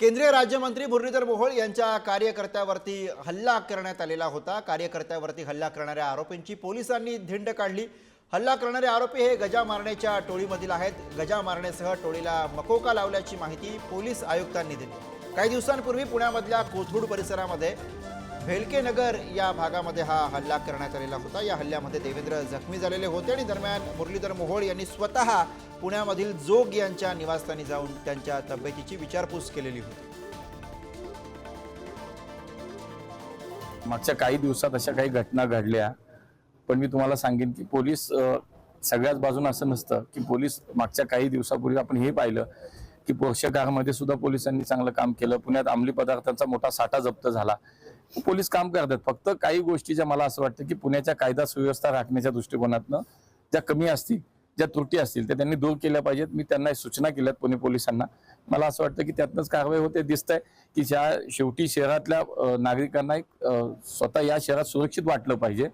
केंद्रीय राज्यमंत्री मुरलीधर मोहोळ यांच्या कार्यकर्त्यावरती हल्ला करण्यात आलेला होता. कार्यकर्त्यावरती हल्ला करणाऱ्या आरोपींची पोलिसांनी धिंड काढली. हल्ला करणारे आरोपी हे गजा मारण्याच्या टोळीमधील आहेत. गजा मारण्यासह टोळीला मकोका लावल्याची माहिती पोलीस आयुक्तांनी दिली. काही दिवसांपूर्वी पुण्यामधल्या कोथरूड परिसरामध्ये भेलके नगर या भागामध्ये हा हल्ला करण्यात आलेला होता. या हल्ल्यामध्ये देवेंद्र जखमी झालेले होते आणि दरम्यान मुरलीधर मोहोळ यांनी स्वतः पुण्यामधील जोग यांच्या निवासस्थानी जाऊन त्यांच्या तब्येतीची विचारपूस केलेली होती. मागच्या काही दिवसात अशा काही घटना घडल्या पण मी तुम्हाला सांगेन की पोलीस सगळ्याच बाजून असं नसतं की पोलीस मागच्या काही दिवसापूर्वी आपण हे पाहिलं की पोषकामध्ये सुद्धा पोलिसांनी चांगलं काम केलं. पुण्यात अंमली पदार्थांचा मोठा साठा जप्त झाला. पोलीस काम करतात. फक्त काही गोष्टी ज्या मला असं वाटतं की पुण्याच्या कायदा सुव्यवस्था राखण्याच्या दृष्टिकोनातनं ज्या कमी असतील ज्या त्रुटी असतील त्या त्यांनी दूर केल्या पाहिजेत. मी त्यांना सूचना केल्यात पुणे पोलिसांना. मला असं वाटतं की त्यातनंच कारवाई होते. दिसतंय की ज्या शेवटी शहरातल्या नागरिकांना एक स्वतः या शहरात सुरक्षित वाटलं पाहिजे.